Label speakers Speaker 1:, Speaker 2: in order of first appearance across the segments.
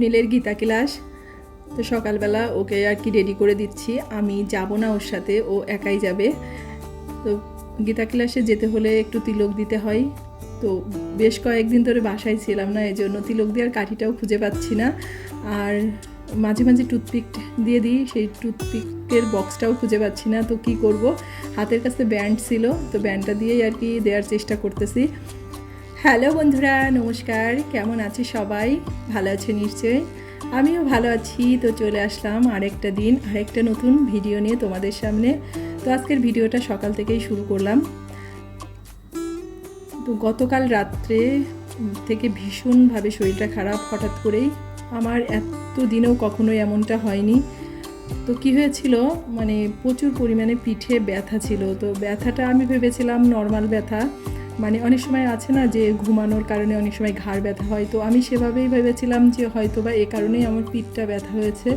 Speaker 1: স্বপ্নিলের Gita class. তো সকালবেলা ওকে আর কি রেডি করে দিচ্ছি। আমি যাব না ওর সাথে, ও একাই যাবে। তো গীতা ক্লাসে যেতে হলে একটু তিলক দিতে হয়। তো বেশ কয়েকদিন ধরে বাসায় ছিলাম না এই জন্য তিলক দেওয়ার কাঠিটাও খুঁজে পাচ্ছি না। আর মাঝে মাঝে টুথপিক দিয়ে দিই, সেই টুথপিকের বক্সটাও খুঁজে পাচ্ছি না। তো কি করব? হাতের কাছে ব্যান্ড ছিল, তো ব্যান্ডটা দিয়েই আর কি দেওয়ার চেষ্টা করতেছি। হ্যালো বন্ধুরা, নমস্কার। কেমন আছি সবাই? ভালো আছে নিশ্চয়ই? আমিও ভালো আছি। তো চলে আসলাম আরেকটা দিন, আরেকটা নতুন ভিডিও নিয়ে তোমাদের সামনে। তো আজকের ভিডিওটা সকাল থেকেই শুরু করলাম। তো গতকাল রাত্রে থেকে ভীষণভাবে শরীরটা খারাপ হঠাৎ করেই। আমার এত দিনেও কখনোই এমনটা হয়নি। তো কি হয়েছিল? মানে প্রচুর পরিমাণে পিঠে ব্যথা ছিল। তো ব্যথাটা আমি ভেবেছিলাম নর্মাল ব্যথা। মানে অনেক সময় আছে না যে ঘুমানোর কারণে অনেক সময় ঘাড় ব্যথা হয়, তো আমি সেভাবেই ভেবেছিলাম যে হয়তো বা এ কারণেই আমার পিঠটা ব্যথা হয়েছে।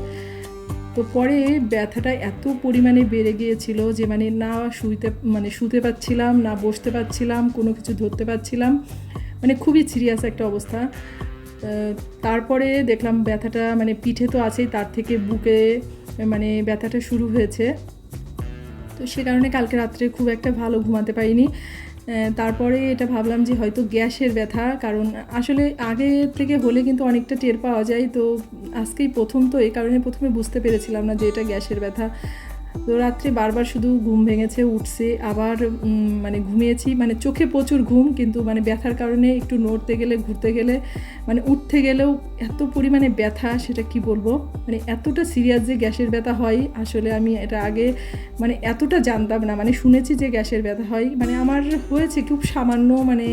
Speaker 1: তো পরে ব্যথাটা এত পরিমাণে বেড়ে গিয়েছিল যে মানে না শুইতে মানে শুতে পারছিলাম না বসতে পারছিলাম কোনো কিছু ধরতে পারছিলাম মানে খুবই সিরিয়াস একটা অবস্থা। তারপরে দেখলাম ব্যথাটা মানে পিঠে তো আছেই, তার থেকে বুকে মানে ব্যথাটা শুরু হয়েছে। তো সে কারণে কালকে রাত্রে খুব একটা ভালো ঘুমাতে পারিনি। তারপরে এটা ভাবলাম যে হয়তো গ্যাসের ব্যথা, কারণ আসলে আগে থেকে হলে কিন্তু অনেকটা টের পাওয়া যায়। তো আজকেই প্রথম তো এই কারণে প্রথমে বুঝতে পেরেছিলাম না যে এটা গ্যাসের ব্যথা। তো রাত্রে বারবার শুধু ঘুম ভেঙেছে, উঠছে, আবার মানে ঘুমিয়েছি। মানে চোখে প্রচুর ঘুম, কিন্তু মানে ব্যথার কারণে একটু নড়তে গেলে, ঘুরতে গেলে মানে উঠতে গেলেও এত পরিমাণে ব্যথা, সেটা কি বলব? মানে এতটা সিরিয়াস যে গ্যাসের ব্যথা হয়, আসলে আমি এটা আগে মানে এতটা জানতাম না। মানে শুনেছি যে গ্যাসের ব্যথা হয়। মানে আমার হয়েছে খুব সামান্য মানে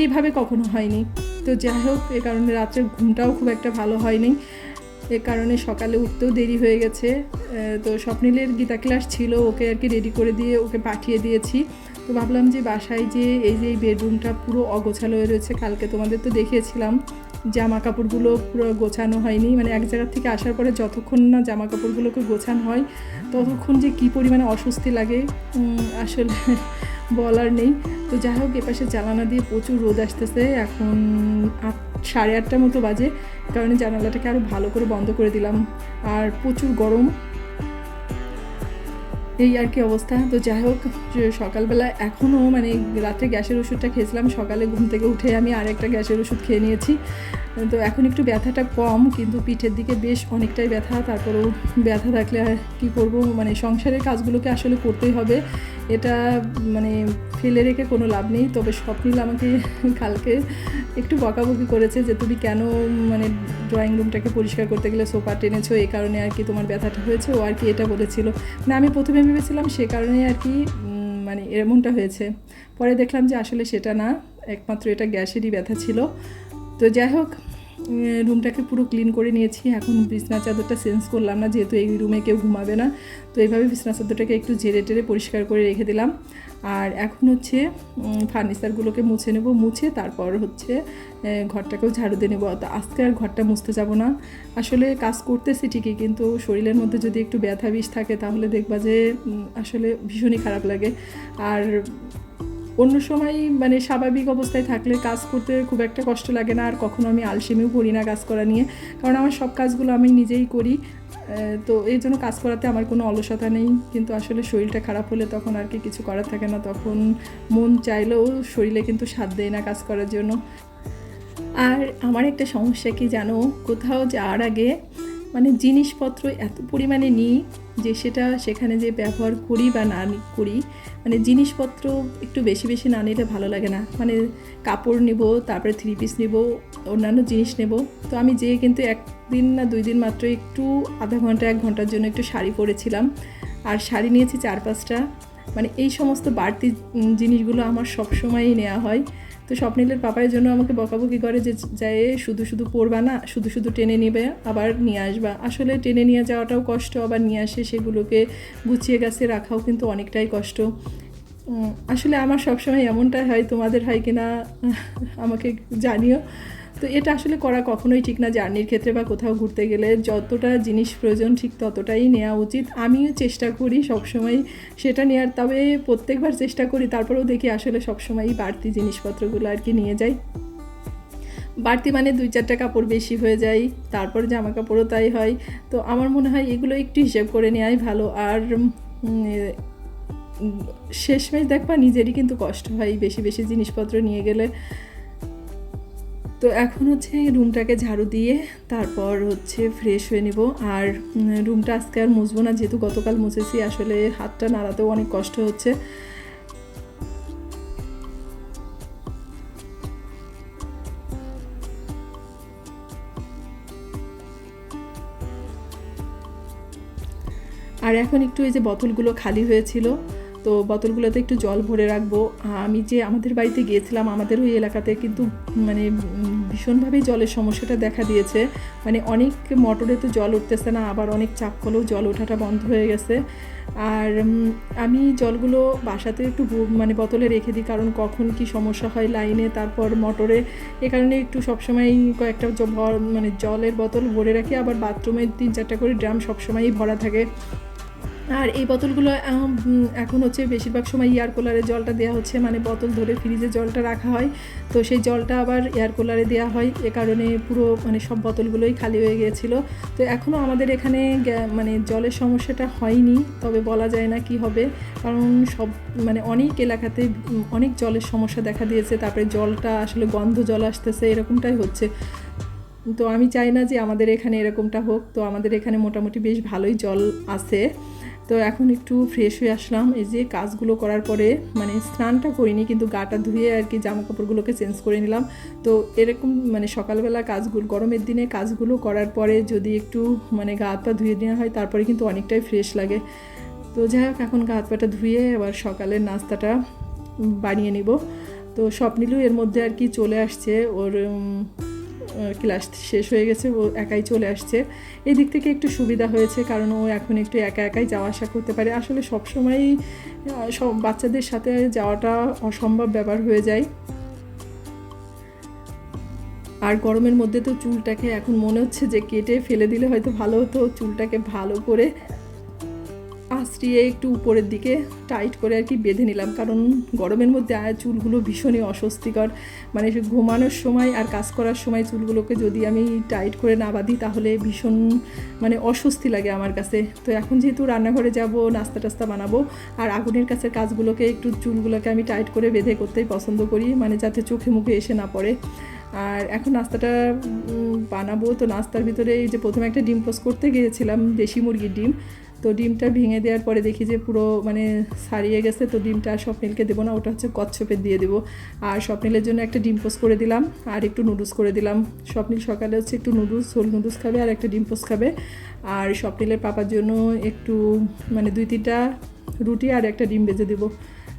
Speaker 1: এইভাবে কখনো হয়নি। তো যাই হোক, এ কারণে রাত্রের ঘুমটাও খুব একটা ভালো হয়নি। এ কারণে সকালে উঠতেও দেরি হয়ে গেছে তো স্বপ্নিলের গীতা ক্লাস ছিল, ওকে আর কি রেডি করে দিয়ে ওকে পাঠিয়ে দিয়েছি। তো ভাবলাম যে বাসায় যে এই যে এই বেডরুমটা পুরো অগোছালো হয়ে রয়েছে, কালকে তোমাদের তো দেখিয়েছিলাম জামা কাপড়গুলো পুরো গোছানো হয়নি মানে এক জায়গার থেকে আসার পরে যতক্ষণ না জামা কাপড়গুলোকে গোছানো হয়, ততক্ষণ যে কী পরিমাণে অস্বস্তি লাগে আসলে বলার নেই। তো যাই হোক এপাশে জ্বালানা দিয়ে প্রচুর রোদ আসতেছে। এখন আট, সাড়ে আটটার মতো বাজে। কারণে জানালাটাকে আরও ভালো করে বন্ধ করে দিলাম। আর প্রচুর গরম। এই আর কি অবস্থা। তো যাই হোক সকালবেলা এখনও মানে রাত্রে গ্যাসের ওষুধটা খেয়েছিলাম। সকালে ঘুম থেকে উঠে আমি আরেকটা গ্যাসের ওষুধ খেয়ে নিয়েছি। তো এখন একটু ব্যথাটা কম, কিন্তু পিঠের দিকে বেশ অনেকটাই ব্যথা। তারপরেও ব্যথা থাকলে কী করব? মানে সংসারের কাজগুলোকে আসলে করতেই হবে। এটা মানে ফেলে রেখে কোনো লাভ নেই। তবে স্বপ্নিল আমাকে কালকে একটু বকাবকি করেছে যে, তুমি কেন মানে ড্রয়িং রুমটাকে পরিষ্কার করতে গেলে সোফা টেনেছো? এই কারণে আর কি তোমার ব্যথাটা হয়েছে। ও আর কি এটা বলেছিল। না, আমি প্রথমে ভেবেছিলাম সে কারণে আর কি মানে এমনটা হয়েছে। পরে দেখলাম যে আসলে সেটা না, একমাত্র এটা গ্যাসেরই ব্যথা ছিল। তো যাই হোক রুমটাকে পুরো ক্লিন করে নিয়েছি। এখন বিছনা চাদরটা চেঞ্জ করলাম না, যেহেতু এই রুমে কেউ ঘুমাবে না। তো এইভাবে বিছনা চাদরটাকে একটু ঝেড়ে টেরে পরিষ্কার করে রেখে দিলাম। আর এখন হচ্ছে ফার্নিচারগুলোকে মুছে নেব, মুছে তারপর হচ্ছে ঘরটাকেও ঝাড়ু দিয়ে নেব। তো আজকে আর ঘরটা মুছতে যাব না। আসলে কাজ করতেছি ঠিকই, কিন্তু শরীরের মধ্যে যদি একটু ব্যথা বিষ থাকে, তাহলে দেখবা যে আসলে ভীষণই খারাপ লাগে। আর অন্য সময় মানে স্বাভাবিক অবস্থায় থাকলে কাজ করতে খুব একটা কষ্ট লাগে না, আর কখনো আমি আলসেমিও করি না কাজ করা নিয়ে। কারণ আমার সব কাজগুলো আমি নিজেই করি তো এই জন্য কাজ করাতে আমার কোনো অলসতা নেই। কিন্তু আসলে শরীরটা খারাপ হলে তখন আর কি কিছু করার থাকে না। তখন মন চাইলেও শরীরে কিন্তু সাথ দেয় না কাজ করার জন্য। আর আমার একটা সমস্যা কি জানো? কোথাও যাওয়ার আগে মানে জিনিসপত্র এত পরিমাণে নিই যে সেটা সেখানে যে ব্যবহার করি বা না করি মানে জিনিসপত্র একটু বেশি বেশি না নিলে ভালো লাগে না। মানে কাপড় নেব, তারপরে থ্রি পিস নেব, অন্যান্য জিনিস নেব। তো আমি যেয়ে কিন্তু একদিন না দুই দিন মাত্র একটু আধা ঘণ্টা, এক ঘণ্টার জন্য একটু শাড়ি পরেছিলাম। আর শাড়ি নিয়েছি চার পাঁচটা। মানে এই সমস্ত বাড়তি জিনিসগুলো আমার সবসময়ই নেওয়া হয়। তো স্বপ্নিলের পাপায়ের জন্য আমাকে বকাবকি করে যে যায় শুধু শুধু পড়বা না, শুধু শুধু টেনে নেবে, আবার নিয়ে আসবা। আসলে টেনে নিয়ে যাওয়াটাও কষ্ট, আবার নিয়ে আসে সেগুলোকে গুছিয়ে গাছে রাখাও কিন্তু অনেকটাই কষ্ট। আসলে আমার সবসময় এমনটাই হয়, তোমাদের হয় কিনা আমাকে জানিও। তো এটা আসলে করা কখনোই ঠিক না জার্নির ক্ষেত্রে বা কোথাও ঘুরতে গেলে। যতটা জিনিস প্রয়োজন ঠিক ততটাই নেওয়া উচিত। আমিও চেষ্টা করি সবসময় সেটা নেওয়ার তবে প্রত্যেকবার চেষ্টা করি, তারপরেও দেখি আসলে সবসময়ই বাড়তি জিনিসপত্রগুলো আর কি নিয়ে যাই। বাড়তি মানে দুই চারটা কাপড় বেশি হয়ে যায়, তারপর জামা কাপড়ও তাই হয়। তো আমার মনে হয় এগুলো একটু হিসেব করে নেওয়াই ভালো। আর শেষমেশ দেখবা নিজেরই কিন্তু কষ্ট হয় বেশি বেশি জিনিসপত্র নিয়ে গেলে। তো এখন হচ্ছে রুমটাকে ঝাড়ু দিয়ে তারপর হচ্ছে ফ্রেশ হয়ে নিব। আর রুমটা আজকে আর মুছবো না, যেহেতু গতকাল মুছেছি, আসলে হাতটা নাড়াতেও অনেক কষ্ট হচ্ছে। আর এখন একটু এই যে বোতলগুলো খালি হয়েছিল তো বোতলগুলোতে একটু জল ভরে রাখব। আমি যে আমাদের বাড়িতে গিয়েছিলাম, আমাদের ওই এলাকাতে কিন্তু মানে ভীষণভাবেই জলের সমস্যাটা দেখা দিয়েছে। মানে অনেক মোটরে তো জল উঠতেছে না, আবার অনেক চাপ কলেও জল ওঠাটা বন্ধ হয়ে গেছে। আর আমি জলগুলো বাসাতে একটু মানে বোতলে রেখে দিই, কারণ কখন কি সমস্যা হয় লাইনে, তারপর মোটরে। এ কারণে একটু সবসময় কয়েকটা মানে জলের বোতল ভরে রাখি, আবার বাথরুমে তিন চারটা করে ড্রাম সবসময়ই ভরা থাকে। আর এই বোতলগুলো এখন হচ্ছে বেশিরভাগ সময় এয়ার কুলারে জলটা দেওয়া হচ্ছে মানে বোতল ধরে ফ্রিজে জলটা রাখা হয়। তো সেই জলটা আবার এয়ার কুলারে দেওয়া হয়, এ কারণে পুরো মানে সব বোতলগুলোই খালি হয়ে গিয়েছিল। তো এখনও আমাদের এখানে মানে জলের সমস্যাটা হয়নি, তবে বলা যায় না কি হবে। কারণ সব মানে অনেক এলাকাতে অনেক জলের সমস্যা দেখা দিয়েছে, তারপরে জলটা আসলে গন্ধ জল আসতেছে, এরকমটাই হচ্ছে। তো আমি চাই না যে আমাদের এখানে এরকমটা হোক, তো আমাদের এখানে মোটামুটি বেশ ভালোই জল আছে। তো এখন একটু ফ্রেশ হয়ে আসলাম। এই যে কাজগুলো করার পরে মানে স্নানটা করিনি কিন্তু গাটা ধুয়ে আর কি জামা কাপড়গুলোকে চেঞ্জ করে নিলাম। তো এরকম মানে সকালবেলা কাজগুলো, গরমের দিনে কাজগুলো করার পরে যদি একটু মানে গা হাত পা ধুয়ে নেওয়া হয়, তারপরে কিন্তু অনেকটাই ফ্রেশ লাগে। তো যাই হোক, এখন গা হাত পাটা ধুয়ে আবার সকালের নাস্তাটা বানিয়ে নিব। তো স্বপ্নিলু এর মধ্যে আর কি চলে আসছে। ওর ক্লাস শেষ হয়ে গেছে, ও একাই চলে আসছে। এই দিক থেকে একটু সুবিধা হয়েছে, কারণ ও এখন একটু একা একাই যাওয়া আসা করতে পারে। আসলে সবসময়ই সব বাচ্চাদের সাথে যাওয়াটা অসম্ভব ব্যাপার হয়ে যায়। আর গরমের মধ্যে তো চুলটাকে এখন মনে হচ্ছে যে কেটে ফেলে দিলে হয়তো ভালো হতো, চুলটাকে ভালো করে আশ্রিয়ে একটু উপরের দিকে টাইট করে আর কি বেঁধে নিলাম। কারণ গরমের মধ্যে আর চুলগুলো ভীষণই অস্বস্তিকর। মানে ঘুমানোর সময় আর কাজ করার সময় চুলগুলোকে যদি আমি টাইট করে না বাঁধি, তাহলে ভীষণ মানে অস্বস্তি লাগে আমার কাছে। তো এখন যেহেতু রান্নাঘরে যাব, নাস্তা টাস্তা বানাবো, আর আগুনের কাছে কাজগুলোকে একটু চুলগুলোকে আমি টাইট করে বেঁধে করতেই পছন্দ করি মানে যাতে চোখে মুখে এসে না পড়ে। আর এখন নাস্তাটা বানাবো। তো নাস্তার ভিতরে এই যে প্রথমে একটা ডিম পোস্ট করতে গিয়েছিলাম, দেশি মুরগির ডিম। তো ডিমটা ভেঙে দেওয়ার পরে দেখি যে পুরো মানে সারিয়ে গেছে, তো ডিমটা আর স্বপ্নিলকে দেবো না, ওটা হচ্ছে কচ্ছপের দিয়ে দেবো। আর স্বপ্নিলের জন্য একটা ডিম পোস্ট করে দিলাম, আর একটু নুডলস করে দিলাম। স্বপ্নিল সকালে হচ্ছে একটু নুডলস, হোল নুডলস খাবে আর একটা ডিম পোস্ট খাবে। আর স্বপ্নিলের পাপার জন্য একটু মানে দুই তিনটা রুটি আর একটা ডিম ভেজে দেবো।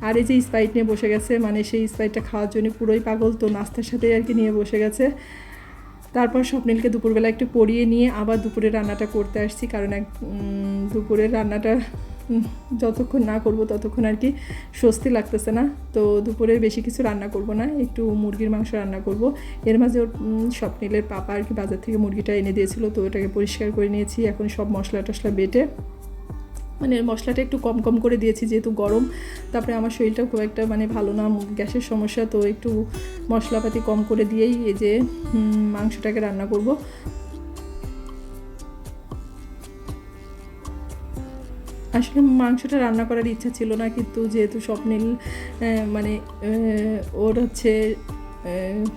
Speaker 1: আর এই যে স্প্রাইট নিয়ে বসে গেছে মানে সেই স্প্রাইটটা খাওয়ার জন্য পুরোই পাগল, তো নাস্তার সাথে আর কি নিয়ে বসে গেছে। তারপর স্বপ্নিলকে দুপুরবেলা একটু পরিয়ে নিয়ে আবার দুপুরে রান্নাটা করতে আসছি, কারণ এক দুপুরের রান্নাটা যতক্ষণ না করব ততক্ষণ আর কি স্বস্তি লাগতেছে না। তো দুপুরে বেশি কিছু রান্না করব না, একটু মুরগির মাংস রান্না করব। এর মাঝে ওর স্বপ্নিলের পাপা আর কি বাজার থেকে মুরগিটা এনে দিয়েছিল, তো ওটাকে পরিষ্কার করে নিয়েছি। এখন সব মশলা টশলা বেটে মানে মশলাটা একটু কম কম করে দিয়েছি যেহেতু গরম, তারপরে আমার শরীরটাও খুব একটা মানে ভালো না, গ্যাসের সমস্যা, তো একটু মশলাপাতি কম করে দিয়েই এই যে মাংসটাকে রান্না করব। আসলে মাংসটা রান্না করার ইচ্ছা ছিল না, কিন্তু যেহেতু স্বপ্নিল মানে ওর হচ্ছে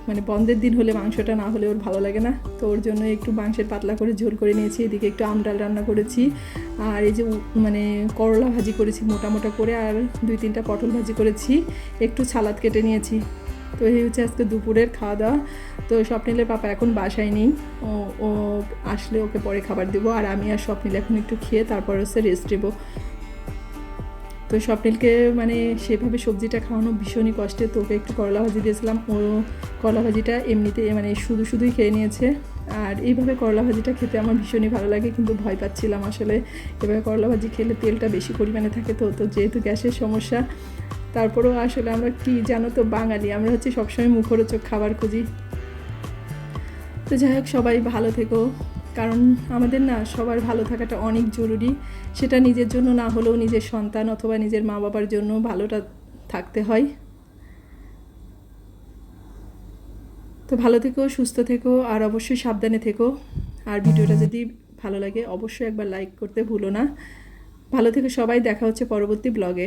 Speaker 1: মানে বন্ধের দিন হলে মাংসটা না হলে ওর ভালো লাগে না। তো ওর জন্য একটু মাংসের পাতলা করে ঝোল করে নিয়েছি, এদিকে একটু আমডাল রান্না করেছি। আর এই যে মানে করলা ভাজি করেছি মোটা মোটা করে, আর দুই তিনটা পটল ভাজি করেছি, একটু সালাদ কেটে নিয়েছি। তো এই হচ্ছে আজকে দুপুরের খাওয়া দাওয়া তো স্বপ্নিলের পাপা এখন বাসায় নেই, ও ও আসলে ওকে পরে খাবার দেবো, আর আমি আর স্বপ্নিল এখন একটু খেয়ে তারপর হচ্ছে রেস্ট দেবো তো স্বপ্নিলকে মানে সেভাবে সবজিটা খাওয়ানো ভীষণই কষ্টে তোকে একটু করলা ভাজি দিয়েছিলাম। ও করলা ভাজিটা এমনিতে মানে শুধু শুধুই খেয়ে নিয়েছে। আর এইভাবে করলা ভাজিটা খেতে আমার ভীষণই ভালো লাগে, কিন্তু ভয় পাচ্ছিলাম আসলে। এভাবে করলা ভাজি খেলে তেলটা বেশি পরিমাণে থাকে তো তো যেহেতু গ্যাসের সমস্যা, তারপরেও আসলে আমরা কি জানো তো বাঙালি, আমরা হচ্ছে সবসময় মুখরোচক খাবার খুঁজি। তো যাই হোক, সবাই ভালো থেকো। কারণ আমাদের না সবার ভালো থাকাটা অনেক জরুরি। সেটা নিজের জন্য না হলেও নিজের সন্তান অথবা নিজের মা বাবার জন্য ভালোটা থাকতে হয়। তো ভালো থেকো, সুস্থ থেকো, আর অবশ্যই সাবধানে থেকো। আর ভিডিওটা যদি ভালো লাগে, অবশ্যই একবার লাইক করতে ভুলো না। ভালো থেকো সবাই, দেখা হচ্ছে পরবর্তী ব্লগে